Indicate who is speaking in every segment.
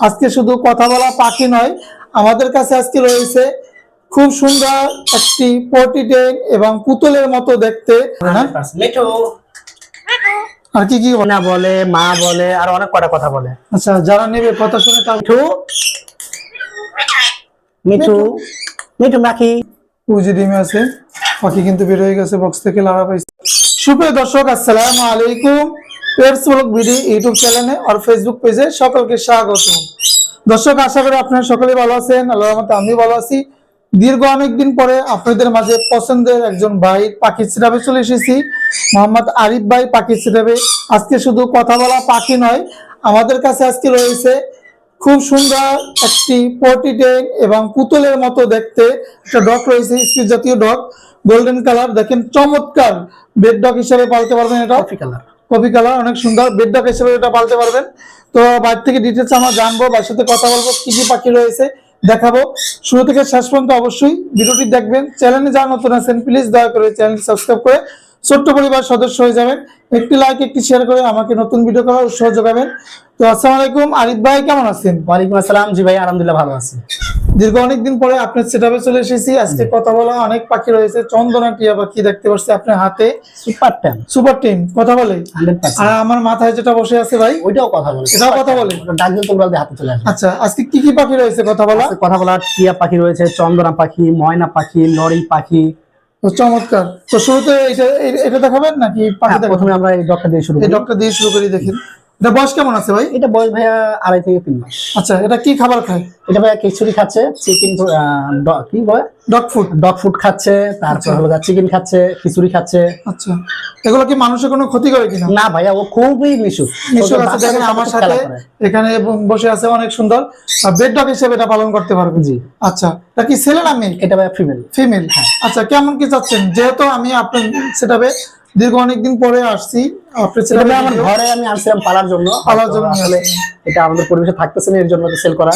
Speaker 1: আজকে শুধু কথা বলা পাখি নয় আমাদের কাছে আজকে রয়েছে খুব সুন্দর একটি পটিটেন এবং পুতুলের মতো দেখতে। হ্যাঁ? আর কি কি?
Speaker 2: না বলে মা বলে আর অনেক কটা কথা বলে।
Speaker 1: আচ্ছা যারা নেবে কথা শুনে তার
Speaker 2: মিঠু। মিঠু। মিঠু। রাখি
Speaker 1: পুঁজি ডিমে আছে পাখি কিন্তু বের হয়ে গেছে বক্স থেকে লাড়া পাইছে। সুপ্রিয় দর্শক আসসালামু আলাইকুম। ব্লগ ভিডি ইউটিউব চ্যানেলে আর ফেসবুক পেজে সকলকে স্বাগত দর্শক, আশা করি আপনারা সকলে ভালো আছেন, আল্লাহর রহমতে আমি ভালো আছি। দীর্ঘ অনেক দিন পরে আপনাদের মাঝে পছন্দের একজন ভাই পাখি সিরাবে চলে এসেছি, মোহাম্মদ আরিফ ভাই পাখি সিরাবে। আজকে শুধু কথা বলা পাখি নয়, আমাদের কাছে আজকে রয়েছে খুব সুন্দর একটি পটিটেন এবং পুতুলের মতো দেখতে একটা ডগ রয়েছে স্পিড জাতীয় ডগ গোল্ডেন কালার দেখেন চমৎকার বেড ডগ হিসেবে পালতে পারবেন এটা।
Speaker 2: কফি কালার
Speaker 1: কপি কালার, অনেক সুন্দর। বেড ডগ হিসেবে এটা পালতে পারবেন। তো বাইরে থেকে ডিটেলস আমরা জানব, বাড়ির সাথে কথা বলব, কি কি পাখি রয়েছে, দেখাবো। শুরু থেকে শেষ পর্যন্ত অবশ্যই ভিডিওটি দেখবেন। চ্যানেলে যারা নতুন আছেন প্লিজ দয়া করে চ্যানেলটি সাবস্ক্রাইব করে ছোট্ট পরিবার সদস্য হয়ে যাবেন। একটি লাইক একটি শেয়ার করে আমাকে নতুন ভিডিও করার উৎসাহ যোগাবেন। তো আসসালামু আলাইকুম। আরিফ ভাই, কেমন আছেন?
Speaker 2: ওয়ালাইকুম আসসালাম। জি ভাই, আলহামদুলিল্লাহ ভালো আছি।
Speaker 1: দীর্ঘ অনেকদিন পরে আপনার সেটআপে চলে এসেছি। আজকে কথা বলা অনেক পাখি রয়েছে। চন্দনা টিয়া পাখি দেখতে পাচ্ছি আপনার হাতে।
Speaker 2: সুপার টেন
Speaker 1: সুপার টিম কথা বলে। আর আমার মাথায় যেটা বসে আছে ভাই
Speaker 2: ওইটাও কথা বলে।
Speaker 1: এটাও কথা বলে?
Speaker 2: ডাক দিলে তোমরা হাতে চলে আসবে।
Speaker 1: আচ্ছা আজকে কি কি পাখি রয়েছে কথা বলা?
Speaker 2: কথা বলা টিয়া পাখি রয়েছে চন্দনা পাখি ময়না পাখি লরি পাখি।
Speaker 1: তো চমৎকার। তো শুরুতে এটা এটা দেখাবেন নাকি পাখি
Speaker 2: হ্যাঁ, প্রথমে আমরা এই ডকটা দিয়ে শুরু
Speaker 1: এই
Speaker 2: করি।
Speaker 1: ডকটা দিয়ে শুরু করি দেখেন এটা বয়স কেমন আছে ভাই?
Speaker 2: এটা বয়স ভাইয়া আড়াই থেকে তিন মাস।
Speaker 1: আচ্ছা এটা কি খাবার খায়?
Speaker 2: এটা ভাইয়া খিচুড়ি খাচ্ছে চিকেন কি বলে?
Speaker 1: ডগ ফুড
Speaker 2: ডগ ফুড খাচ্ছে তারপর হলো চিকেন খাচ্ছে খিচুড়ি খাচ্ছে।
Speaker 1: আচ্ছা। এগুলো কি মানুষের কোনো ক্ষতি করে কিনা?
Speaker 2: না ভাইয়া ও খুবই মিশুক।
Speaker 1: নিশ্চয় আছে দেখেন আমার সাথে এখানে বসে আছে অনেক সুন্দর। বেড ডগ হিসেবে এটা পালন করতে পারবে।
Speaker 2: জি।
Speaker 1: আচ্ছা এটা কি ছেলে না মেয়ে?
Speaker 2: এটা ভাইয়া ফিমেল
Speaker 1: ফিমেল আচ্ছা কেমন কি চাচ্ছেন? যেহেতু আমি আপনার সেটাবে দীর্ঘ অনেকদিন পরে আসছি।
Speaker 2: আমার ঘরে আমি পালার জন্য।
Speaker 1: পালার জন্য
Speaker 2: আসলে এটা আমাদের পরিবেশে থাকতেছে না এর জন্য সেল করা।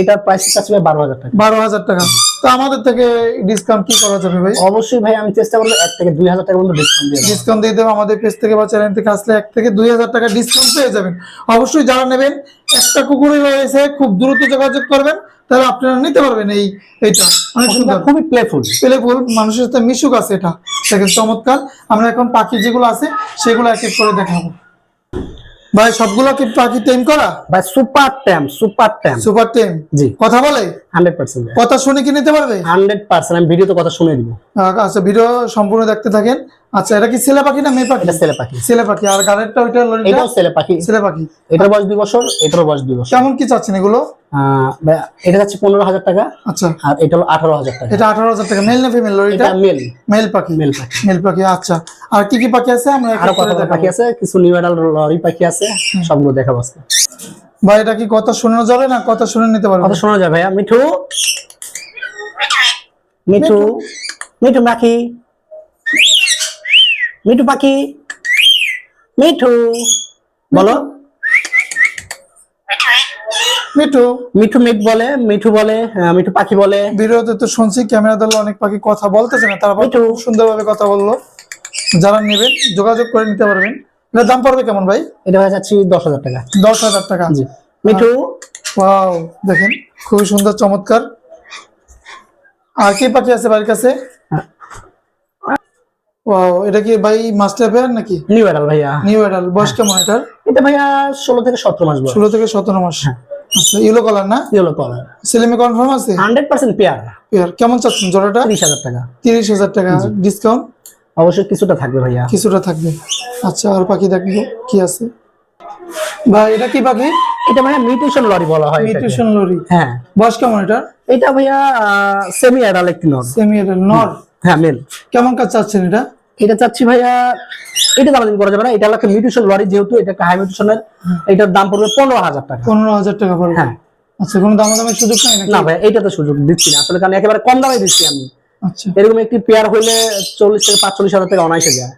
Speaker 2: এটার প্রাইস বারো হাজার টাকা।
Speaker 1: বারো হাজার টাকা। তো আমাদের থেকে ডিসকাউন্ট কি করা যাবে ভাই?
Speaker 2: অবশ্যই ভাই আমি চেষ্টা করব এক থেকে দুই হাজার টাকা পর্যন্ত ডিসকাউন্ট দিয়ে
Speaker 1: ডিসকাউন্ট দিয়ে দেবো আমাদের পেজ থেকে বা চ্যানেল থেকে আসলে এক থেকে দুই হাজার টাকা ডিসকাউন্ট পেয়ে যাবেন। অবশ্যই যারা নেবেন একটা কুকুরই রয়েছে খুব দ্রুত যোগাযোগ করবেন তাহলে আপনারা নিতে পারবেন এই এইটা। অনেক সুন্দর।
Speaker 2: খুবই প্লেফুল
Speaker 1: প্লেফুল মানুষের সাথে মিশুক আছে এটা। দেখেন চমৎকার। আমরা এখন পাখি যেগুলো আছে সেগুলো এক এক করে দেখাবো। ভাই সবগুলো কি পাখি টেম করা?
Speaker 2: ভাই super tame super tame
Speaker 1: super টেম
Speaker 2: জি।
Speaker 1: কথা বলে?
Speaker 2: হান্ড্রেড পার্সেন্ট
Speaker 1: কথা শুনে কি নিতে পারবে?
Speaker 2: হান্ড্রেড পার্সেন্ট আমি ভিডিওতে কথা শুনে দিব।
Speaker 1: আচ্ছা ভিডিও সম্পূর্ণ দেখতে থাকেন। আচ্ছা এটা কি ছেলে পাখি না মেয়ে পাখি
Speaker 2: এটা ছেলে পাখি
Speaker 1: ছেলে পাখি আর গাড়িটা ওইটা লরিটা
Speaker 2: এটাও ছেলে পাখি
Speaker 1: ছেলে পাখি
Speaker 2: এটার বয়স দুই বছর এটার বয়স দুই বছর
Speaker 1: কেমন কি চাচ্ছেন এগুলো
Speaker 2: এটা যাচ্ছে পনেরো হাজার টাকা
Speaker 1: আচ্ছা
Speaker 2: আর এটা হলো আঠারো হাজার টাকা
Speaker 1: এটা আঠারো হাজার টাকা মেল না ফিমেল লরিটা
Speaker 2: এটা মেল
Speaker 1: মেল পাখি
Speaker 2: মেল পাখি
Speaker 1: মেল পাখি আচ্ছা আর কি কি পাখি আছে আমরা আরও
Speaker 2: কত পাখি আছে কিছু নিউ লরি পাখি আছে সবগুলো দেখাবো আজকে
Speaker 1: ভাই এটা কি কথা শোনানো যাবে না কথা শুনে নিতে পারবে
Speaker 2: কত শোনা যাবে ভাইয়া মিঠু মিঠু মিঠু পাখি মিঠু পাখি। মিঠু বলো।
Speaker 1: মিঠু
Speaker 2: মিঠু মিট বলে মিঠু বলে আহ, মিঠু পাখি বলে।
Speaker 1: ভিডিওতে তো শুনছি ক্যামেরা ধরলে অনেক পাখি কথা বলতেছে না তারপর
Speaker 2: মিঠু।
Speaker 1: সুন্দরভাবে কথা বলল। যারা নেবেন যোগাযোগ করে নিতে পারবেন। এটার দাম পড়বে কেমন ভাই?
Speaker 2: এটা হয়ে যাচ্ছে দশ হাজার টাকা।
Speaker 1: দশ হাজার টাকা।
Speaker 2: জি। মিঠু।
Speaker 1: ওয়াও দেখেন খুবই সুন্দর চমৎকার। আর কি পাখি আছে বাড়ির কাছে? ওয়াও এটা কি ভাই মাস্টার পেয়ার নাকি?
Speaker 2: নিউ এডাল ভাইয়া।
Speaker 1: নিউ এডাল বয়স কেমন এটার?
Speaker 2: এটা ভাইয়া ষোলো থেকে সতেরো মাস
Speaker 1: ষোলো থেকে সতেরো মাস।
Speaker 2: হ্যাঁ।
Speaker 1: আচ্ছা ইয়েলো কালার না?
Speaker 2: ইয়েলো কলার
Speaker 1: ছেলেমে কনফার্ম আছে?
Speaker 2: হান্ড্রেড পার্সেন্ট পেয়ার
Speaker 1: পেয়ার কেমন চাচ্ছেন জোড়াটা?
Speaker 2: তিরিশ হাজার টাকা।
Speaker 1: তিরিশ হাজার টাকা। ডিসকাউন্ট
Speaker 2: অবশ্যই কিছুটা থাকবে ভাইয়া।
Speaker 1: কিছুটা থাকবে। আচ্ছা আর পাখি দেখব কি আছে। ভাই এটা কি পাখি
Speaker 2: এটা ভাইয়া মিউটেশন লরি বলা হয়।
Speaker 1: Mutation lory.
Speaker 2: হ্যাঁ।
Speaker 1: বয়স কেমন এটা
Speaker 2: এটা ভাইয়া সেমি অ্যাডাল একটি নর।
Speaker 1: সেমি এডাল নর।
Speaker 2: হ্যাঁ মেল
Speaker 1: কেমন কাজ চাচ্ছেন এটা?
Speaker 2: এটা চাচ্ছি ভাইয়া এটা দাম করা যাবে না এটা হচ্ছে মিউটেশন লরি যেহেতু এটা একটা হাই মিউটেশনের এটার দাম পড়বে পনেরো হাজার টাকা।
Speaker 1: পনেরো হাজার টাকা পড়বে?
Speaker 2: হ্যাঁ।
Speaker 1: আচ্ছা কোনো দামাদামের সুযোগ নাই
Speaker 2: না ভাই এইটা তো সুযোগ দিচ্ছি না আসলে কারণ একেবারে কম দামে দিচ্ছি আমি।
Speaker 1: আচ্ছা।
Speaker 2: এরকম একটি পেয়ার হলে চল্লিশ থেকে পাঁচচল্লিশ হাজার টাকা অনায়াসে যায়।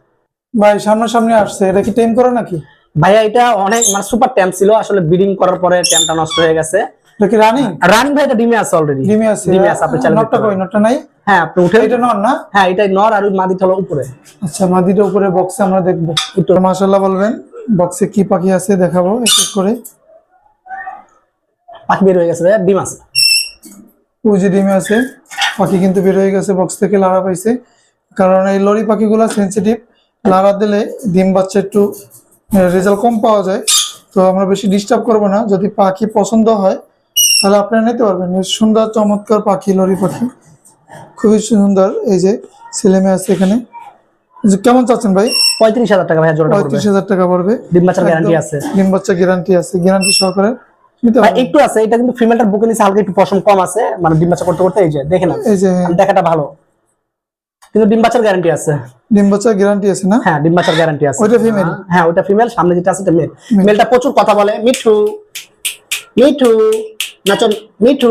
Speaker 1: ভাই সামনাসামনি আসছে এটা কি টাইম করে নাকি?
Speaker 2: ভাইয়া এটা অনেক মানে সুপার ট্যাম ছিল আসলে বিডিং করার পরে ট্যামটা নষ্ট হয়ে গেছে।
Speaker 1: এটা কি রানিং
Speaker 2: ভাই এটা ডিমে আছে অলরেডি
Speaker 1: ডিমে আছে।
Speaker 2: ডিমে আছে আপনি চাইলে
Speaker 1: নটটা কই? নটটা নাই?
Speaker 2: হ্যাঁ আপনি উঠে
Speaker 1: এটা নর না?
Speaker 2: হ্যাঁ এটাই নর আর ওই মাদিটা হলো উপরে।
Speaker 1: আচ্ছা মাদিটা উপরে বক্সে আমরা দেখব। একটু মাশাল্লাহ বলবেন বক্সে কি পাখি আছে দেখাবো এক এক করে।
Speaker 2: পাখি বের হয়ে গেছে ভাইয়া ডিম আছে।
Speaker 1: ডিমে আছে পাখি কিন্তু বের হয়ে গেছে বক্স থেকে লাড়া পাইছে। কারণ এই লরি পাখিগুলো সেন্সিটিভ লাড়া দিলে ডিম বাচ্চা একটু রেজাল্ট কম পাওয়া যায়। তো আমরা বেশি ডিস্টার্ব করব না। যদি পাখি পছন্দ হয় তাহলে আপনারা নিতে পারবেন। সুন্দর চমৎকার পাখি লরি পাখি। খুবই সুন্দর। এই যে ছেলে মেয়ে আছে এখানে। কেমন চাচ্ছেন ভাই?
Speaker 2: পঁয়ত্রিশ হাজার টাকা জোড়া
Speaker 1: পঁয়ত্রিশ হাজার টাকা পড়বে।
Speaker 2: ডিম বাচ্চার গ্যারান্টি আছে।
Speaker 1: ডিম বাচ্চা গ্যারান্টি আছে। গ্যারান্টি সহকারে
Speaker 2: ভাই একটু আছে। এটা কিন্তু ফিমেলটার বুকে নিচে হালকা একটু পশম কম আছে। মানে ডিম বাচ্চা করতে করতে এই যে
Speaker 1: এই যে
Speaker 2: দেখাটা ভালো। কিন্তু ডিম বাচ্চার গ্যারান্টি আছে।
Speaker 1: ডিম গ্যারান্টি আছে না?
Speaker 2: হ্যাঁ ডিম বাচ্চার গ্যারান্টি আছে।
Speaker 1: female?
Speaker 2: হ্যাঁ ফিমেল সামনে যেটা আছে এটা মেল মেলটা প্রচুর কথা বলে। মিঠু। মিঠু। নাচন মিঠু।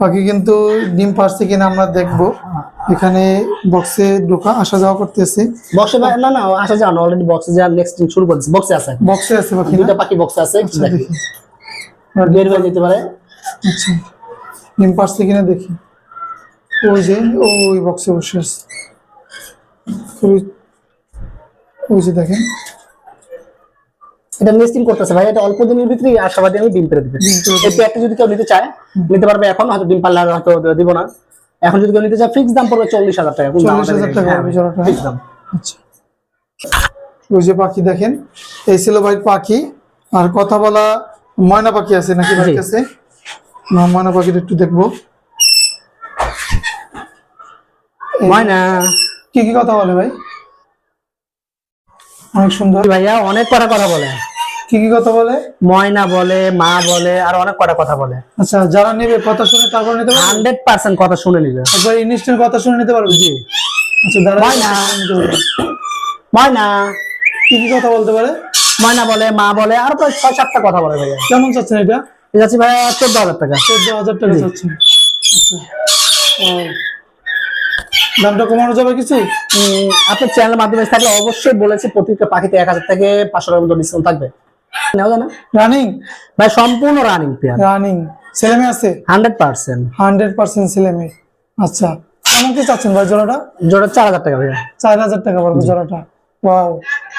Speaker 1: পাখি কিন্তু ডিম পারছে কিনা আমরা দেখব। এখানে বক্সে ঢোকা আসা যাওয়া করতেছে।
Speaker 2: বক্সে না না আসা যান অলরেডি বক্সে যা নেক্সট শুরু করেছে বক্সে আছে।
Speaker 1: বক্সে আছে পাখি না?
Speaker 2: পাখি বক্সে আছে
Speaker 1: আচ্ছা,
Speaker 2: দেখি। বের হয়ে যেতে পারে।
Speaker 1: আচ্ছা ডিম পারছে কিনা দেখি। ওই যে ওই বক্সে বসে আছে। ওই যে দেখেন।
Speaker 2: এটা নেস্টিং করতেছে। ভাই এটা অল্প দিনের ভিতরে আশাবাদী আমি ডিম পেরে দিবে। এই প্যাকটা যদি কেউ নিতে চায় নিতে পারবে এখন হয়তো ডিম পারলে হয়তো দিব না। এখন যদি কেউ নিতে চায় ফিক্স দাম পড়বে চল্লিশ হাজার টাকা। দাম
Speaker 1: 40,000 টাকা
Speaker 2: হ্যাঁ, fixed দাম।
Speaker 1: আচ্ছা। ওই যে পাখি দেখেন এই ছিল ভাই পাখি। আর কথা বলা ময়না পাখি আছে নাকি ভাই কাছে? না ময়না পাখিটা একটু দেখব।
Speaker 2: ময়না।
Speaker 1: কি কি কথা বলে ভাই? অনেক সুন্দর।
Speaker 2: ভাইয়া অনেক কটা কথা বলে।
Speaker 1: কি কি কথা বলে?
Speaker 2: ময়না বলে মা বলে আর অনেক কটা কথা বলে।
Speaker 1: আচ্ছা যারা নেবে কথা শুনে তারপর নিতে পারবে?
Speaker 2: হান্ড্রেড পার্সেন্ট কথা শুনে নিবে।
Speaker 1: একবার ইনস্ট্যান্ট কথা শুনে নিতে পারবে?
Speaker 2: জি।
Speaker 1: আচ্ছা যারা
Speaker 2: ময়না। ময়না।
Speaker 1: কি কি কথা বলতে পারে?
Speaker 2: ময়না বলে মা বলে আর প্রায় ছয় সাতটা কথা বলে ভাইয়া।
Speaker 1: কেমন চাচ্ছেন এটা?
Speaker 2: ঠিক আছে ভাইয়া চোদ্দ হাজার টাকা।
Speaker 1: চোদ্দ হাজার টাকা চাচ্ছেন। আচ্ছা। দামটা কমানো যাবে কিছু?
Speaker 2: আপনার চ্যানেলের মাধ্যমে থাকলে অবশ্যই বলেছি প্রতিটা পাখিতে এক হাজার থেকে পাঁচশো টাকার মতো ডিসকাউন্ট থাকবে।
Speaker 1: রানিং
Speaker 2: ভাই সম্পূর্ণ রানিং পেয়ার
Speaker 1: রানিং ছেলে মেয়ে আছে?
Speaker 2: Hundred percent.
Speaker 1: হান্ড্রেড পার্সেন্ট ছেলে মেয়ে। আচ্ছা কেমন কি চাচ্ছেন ভাই জোড়াটা?
Speaker 2: জোড়া চার হাজার টাকা ভাইয়া।
Speaker 1: চার হাজার টাকা পড়বে জোড়াটা। ওয়াও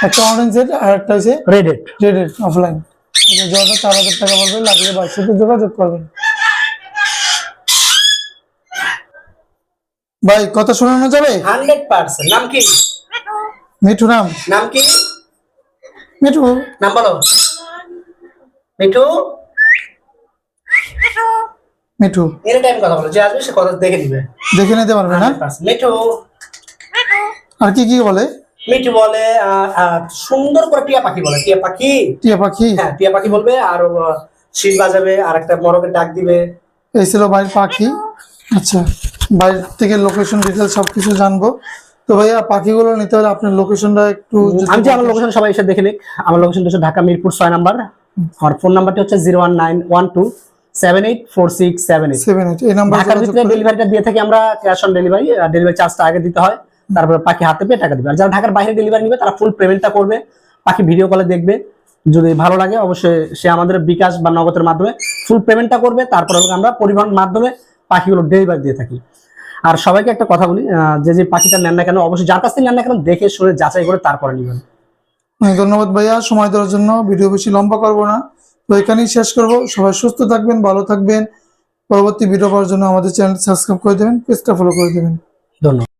Speaker 1: একটা অরেঞ্জ আর একটা হচ্ছে
Speaker 2: রেডেড
Speaker 1: রেডেড অফলাইন জোড়াটা চার হাজার টাকা পড়বে লাগলে ভাইয়ের সাথে যোগাযোগ করবেন। ভাই কথা শোনানো যাবে?
Speaker 2: Hundred percent. নাম কি?
Speaker 1: মিঠু নাম?
Speaker 2: নাম কি?
Speaker 1: মিঠু।
Speaker 2: নাম বলো। মিঠু।
Speaker 1: মিঠু।
Speaker 2: এর টাইম কথা বলো। যে আসবে সে কথা দেখে দিবে
Speaker 1: দেখে নিতে পারবে না?
Speaker 2: মিঠু।
Speaker 1: আর কি কি বলে?
Speaker 2: মিঠু বলে সুন্দর করে টিয়া পাখি বলে। টিয়া পাখি?
Speaker 1: টিয়া পাখি?
Speaker 2: হ্যাঁ টিয়া পাখি বলবে আর শীষ বাজাবে আর একটা মরকের ডাক দিবে।
Speaker 1: এই ছিল বাড়ির পাখি। আচ্ছা বাইরে থেকে লোকেশন ডিটেল সবকিছু জানব। তো ভাইয়া পাখিগুলো নিতে হলে আপনার লোকেশনটা একটু
Speaker 2: আমি যে আমার লোকেশন সবাই এসে দেখে নিক। আমার লোকেশনটা হচ্ছে ঢাকা মিরপুর ছয় নাম্বার। আমার ফোন নাম্বারটি হচ্ছে zero one nine one two seven eight four six seven eight.
Speaker 1: Seven eight এই নাম্বার
Speaker 2: ঢাকার ভিতরে ডেলিভারিটা দিয়ে থাকি আমরা ক্যাশ অন ডেলিভারি ডেলিভারি চার্জটা আগে দিতে হয়। তারপরে পাখি হাতে পেয়ে টাকা দিবে। আর যারা ঢাকার বাইরে ডেলিভারি নেবে তারা ফুল পেমেন্টটা করবে। পাখি ভিডিও কলে দেখবে। যদি ভালো লাগে অবশ্যই সে আমাদের বিকাশ বা নগদের মাধ্যমে ফুল পেমেন্টটা করবে। তারপরে আমরা পরিবহন মাধ্যমে পাখিগুলো ডেলিভারি দিয়ে থাকি। আর সবাইকে একটা কথা বলি যে যে পাখিটা নেন না কেন অবশ্যই যার কাছ থেকে নেন না কেন দেখে শুনে যাচাই করে তারপরে নেবেন।
Speaker 1: ধন্যবাদ ভাইয়া সময় দেওয়ার জন্য। ভিডিও বেশি লম্বা করব না। তো এখানেই শেষ করব। সবাই সুস্থ থাকবেন ভালো থাকবেন। পরবর্তী ভিডিও পাওয়ার জন্য আমাদের চ্যানেল সাবস্ক্রাইব করে দেবেন পেজটা ফলো করে দেবেন।
Speaker 2: ধন্যবাদ।